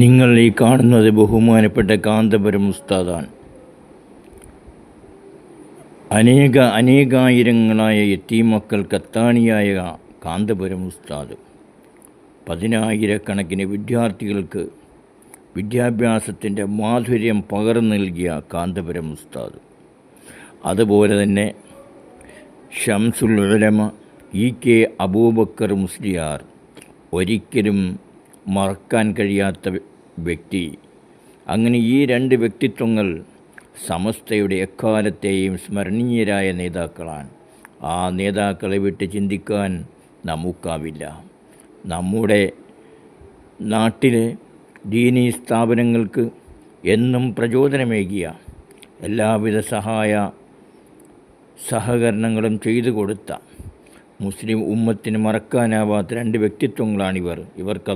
നിങ്ങൾ ഈ കാണുന്നത് ബഹുമാനപ്പെട്ട കാന്തപുരം ഉസ്താദാണ്. അനേക അനേകായിരങ്ങളായ എത്തീമക്കൾ കത്താണിയായ കാന്തപുരം ഉസ്താദ്. പതിനായിരക്കണക്കിന് വിദ്യാർത്ഥികൾക്ക് വിദ്യാഭ്യാസത്തിന്റെ മാധുര്യം പകർന്നു നൽകിയ കാന്തപുരം ഉസ്താദ്. അതുപോലെ തന്നെ ഷംസുൽ ഉലമ ഇ കെ അബൂബക്കർ മുസ്ലിയാർ ഒരിക്കലും മറക്കാൻ കഴിയാത്ത വ്യക്തി. അങ്ങനെ ഈ രണ്ട് വ്യക്തിത്വങ്ങൾ സമസ്തയുടെ എക്കാലത്തെയും സ്മരണീയരായ നേതാക്കളാണ്. ആ നേതാക്കളെ വിട്ട് ചിന്തിക്കാൻ നമുക്കാവില്ല. നമ്മുടെ നാട്ടിലെ ദീനീ സ്ഥാപനങ്ങൾക്ക് എന്നും പ്രചോദനമേകിയ എല്ലാവിധ സഹായ സഹകരണങ്ങളും ചെയ്തു കൊടുത്ത മുസ്ലിം ഉമ്മത്തിന് മറക്കാനാവാത്ത രണ്ട് വ്യക്തിത്വങ്ങളാണിവർ. ഇവർക്ക്